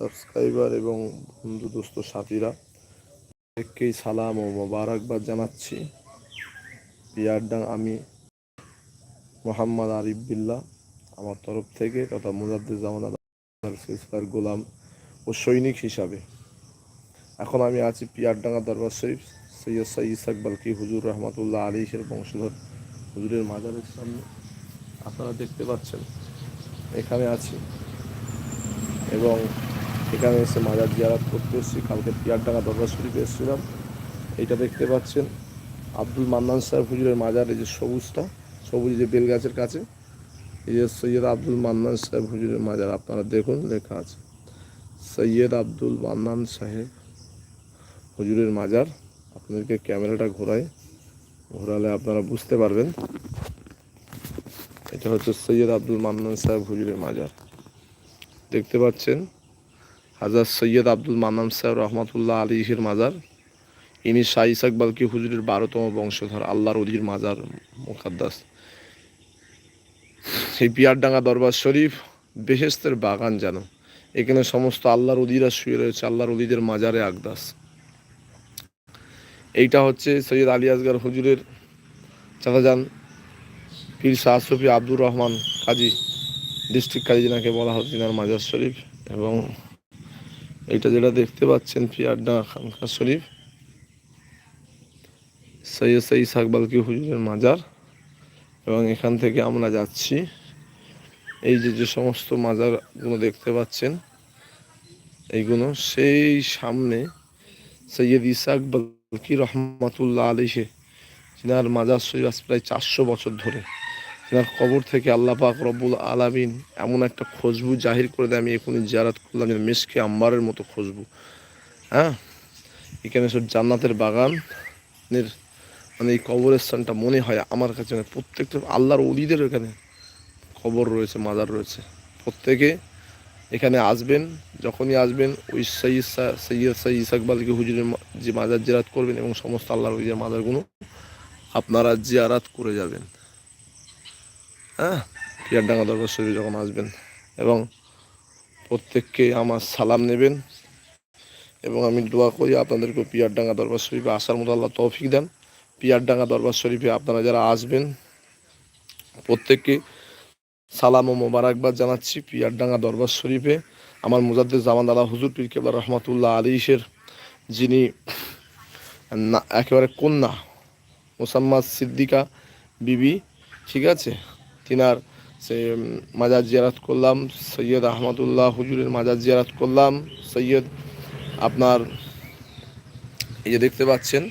Subscriber এবং বন্ধু দোস্ত সাথীরা প্রত্যেককেই সালাম ও মোবারকবাদ জানাচ্ছি। পিয়ারডাং আমি মোহাম্মদ আরিফ বিল্লাহ আমার তরফ থেকে তথা মুজাদ্দুজ্জামান সিলসিলার গোলাম ও সৈনিক হিসাবে। এখন আমি আছি পিয়ারডাঙ্গা দরবার শরীফ, সৈয়দ সাই ইসাক বালকি হুজুর রহমতুল্লাহ আলীশের বংশধর হুজুরের মাজারের সামনে। আপনারা দেখতে পাচ্ছেন, এখানে আছি। এবং এখানে এসে মাজার জিয়ারাত করতে এসেছি। কালকে পিয়ারডাঙ্গা দরবার শরীফে এসেছিলাম। এইটা দেখতে পাচ্ছেন। আব্দুল মান্নান সাহেব হুজুরের মাজার, এই যে সবুজটা, সবুজ যে বেল গাছের কাছে। এই যে সৈয়দ আব্দুল মান্নান সাহেব হুজুরের মাজার, আপনারা দেখুন, লেখা আছে। সৈয়দ আব্দুল মান্নান সাহেব হুজুরের মাজার। আপনাদেরকে ক্যামেরাটা ঘোরায়। ঘোরালে আপনারা বুঝতে পারবেন। এটা হচ্ছে সৈয়দ আব্দুল মান্নান সাহেব হুজুরের মাজার। দেখতে পাচ্ছেন? হাজার সৈয়দ আব্দুল মান্নান সাহেব রহমতুল্লাহ আলীহের মাজার। ইনি শাহ ইসাক হুজুরের বারোতম বংশধর, আল্লাহর অলির মাজার মুখাদ্দাস এই পিয়ারডাঙ্গা দরবার শরীফ বেহেস্তের বাগান যেন। এখানে সমস্ত আল্লাহর উদিরা শুয়ে রয়েছে, আল্লাহর উদিদের মাজারে আকদাস। এইটা হচ্ছে সৈয়দ আলী আসগার হুজুরের চাচাজান পীর শাহসফি আব্দুর রহমান কাজী, ডিস্ট্রিক্ট কাজী যেনাকে বলা হচ্ছে মাজার শরীফ এবং এইটা যেটা দেখতে পাচ্ছেন পিয়ারডা খানকা শরীফ, সৈয়দ সঈদ সাকবালকি হুজুরের মাজার, এবং এখান থেকে আমরা যাচ্ছি। এই যে যে সমস্ত মাজারগুলো দেখতে পাচ্ছেন, এইগুলো সেই সামনে সৈয়দ ইসাক বালকি রহমতুল্লাহ আলিহে যিনার মাজার শরীফ আজ প্রায় চারশো বছর ধরে। তিনার কবর থেকে আল্লাহ পাক রব্বুল আলামিন এমন একটা খুশবু জাহির করে দেয়, আমি এখনই জিয়ারাত করলাম মেশকে আম্বারের মতো খুশবু হ্যাঁ? এখানে সব জান্নাতের বাগানের মানে এই কবরের স্থানটা মনে হয় আমার কাছে মানে প্রত্যেকটা আল্লাহর অলিদের এখানে কবর রয়েছে, মাজার রয়েছে। প্রত্যেকে এখানে আসবেন, যখনই আসবেন, ওই সৈয়দ সৈয়দ সৈয়দ ইসাকবালকে হুজুরের যে মাজার জিয়ারাত করবেন এবং সমস্ত আল্লাহর অলিদের মাজারগুলো আপনারা জিয়ারাত করে যাবেন। হ্যাঁ? পিয়ারডাঙ্গা দরবার শরীফে যখন আসবেন এবং প্রত্যেককে আমার সালাম নেবেন এবং আমি দোয়া করি আপনাদেরকে পিয়ারডাঙ্গা দরবার শরীফে আসার মতো আল্লাহ তৌফিক দেন। পিয়ারডাঙ্গা দরবার শরীফে আপনারা যারা আসবেন, প্রত্যেককে সালাম ও মোবারকবাদ জানাচ্ছি পিয়ারডাঙ্গা দরবার শরীফে। আমার মুজাদ্দের জামান দাদা হুজুর পীর কেবলা রহমতুল্লাহ আলীশের যিনি একেবারে কন্যা, মোসাম্মদ সিদ্দিকা বিবি, ঠিক আছে? তিনার, সে মাজার জিয়ারাত করলাম, সৈয়দ আহমদুল্লাহ হুজুরের মাজার জিয়ারাত করলাম, সৈয়দ আপনার, এই যে দেখতে পাচ্ছেন,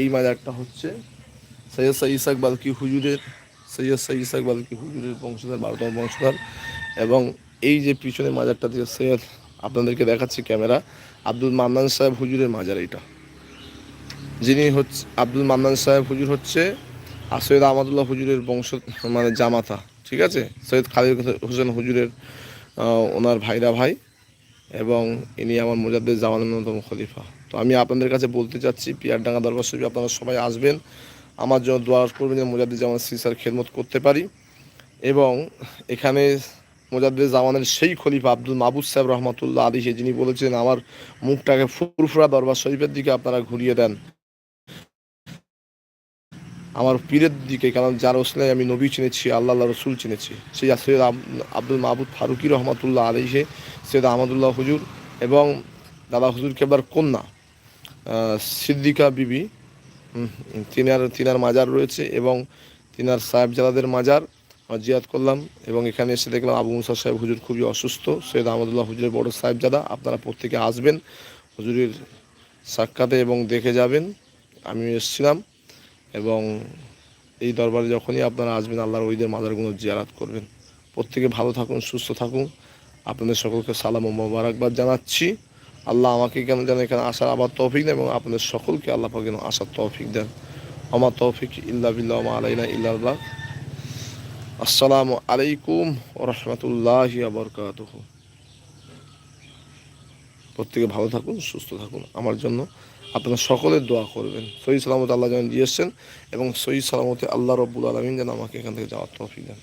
এই মাজারটা হচ্ছে সৈয়দ সাই ইসাক বালকি হুজুরের, সৈয়দ সাই ইসাক বালকি হুজুরের বংশধর, বারোতম বংশধর এবং এই যে পিছনে মাজারটা থেকে সৈয়দ, আপনাদেরকে দেখাচ্ছি ক্যামেরা, আব্দুল মান্নান সাহেব হুজুরের মাজার এইটা। যিনি হচ্ছে, আব্দুল মান্নান সাহেব হুজুর হচ্ছে আর সৈয়দ আহমদুল্লাহ হুজুরের বংশ মানে জামাতা, ঠিক আছে? সৈয়দ খালিদ হোসেন হুজুরের ওনার ভাইরা ভাই এবং ইনি আমার মুজাদ্দের জামানের অন্যতম খলিফা। তো আমি আপনাদের কাছে বলতে চাচ্ছি, পিয়ারডাঙ্গা দরবার শরীফ আপনারা সবাই আসবেন। আমার জন্য দোয়া করবেন যে মুজাদ্দের জামান সিসার খেদমত করতে পারি। এবং এখানে মোজাদ্দের জামানের সেই খলিফা আব্দুল মাহবুদ সাহেব রহমতুল্লাহ আলী যিনি বলেছেন, আমার মুখটাকে ফুরফুরা দরবার শরীফের দিকে আপনারা ঘুরিয়ে দেন। আমার পীরের দিকে, কারণ যার ওসলাই আমি নবী চিনেছি, আল্লাহ আল্লাহ রসুল চিনেছি, সেই সৈয়দ আব্দুল মাহবুদ ফারুকি রহমতুল্লাহ আলিহে সৈয়দ আহমদুল্লাহ হুজুর এবং দাদা হুজুর কেবলার কন্যা সিদ্দিকা বিবি তিনার তিনার মাজার রয়েছে এবং তিনার সাহেবজাদাদের মাজার জিয়াদ করলাম এবং এখানে এসে দেখলাম আবু মুসা সাহেব হুজুর খুবই অসুস্থ, সৈয়দ আহমদুল্লাহ হুজুরের বড় সাহেবজাদা, আপনারা প্রত্যেকে আসবেন, হুজুরের সাক্ষাতে এবং দেখে যাবেন আমি এসছিলাম। এবং এই দরবারে যখনই আপনারা আসবেন, আল্লাহর ওইদের মাদারগুলো জিয়ারাত করবেন। প্রত্যেকে ভালো থাকুন, সুস্থ থাকুন। আপনাদের সকলকে সালাম ও মোবারকবাদ জানাচ্ছি। আল্লাহ আমাকে কেন যেন এখানে আসার আবার তৌফিক দেন এবং আপনাদের সকলকে আল্লাহ পাক যেন আসার তৌফিক দেন। আমার তৌফিক ইল্লা বিল্লাহ আলাইনা ইল্লাহ আসসালামু আলাইকুম রহমতুল্লাহ বরকাত প্রত্যেকে ভালো থাকুন, সুস্থ থাকুন। আমার জন্য আপনারা সকলে দোয়া করবেন। সহি সালামত আল্লাহ যেন দিয়েছেন এবং সহি সালামতে আল্লাহ রব্বুল আলমিন যেন আমাকে এখান থেকে যাওয়ার তফিক দেন।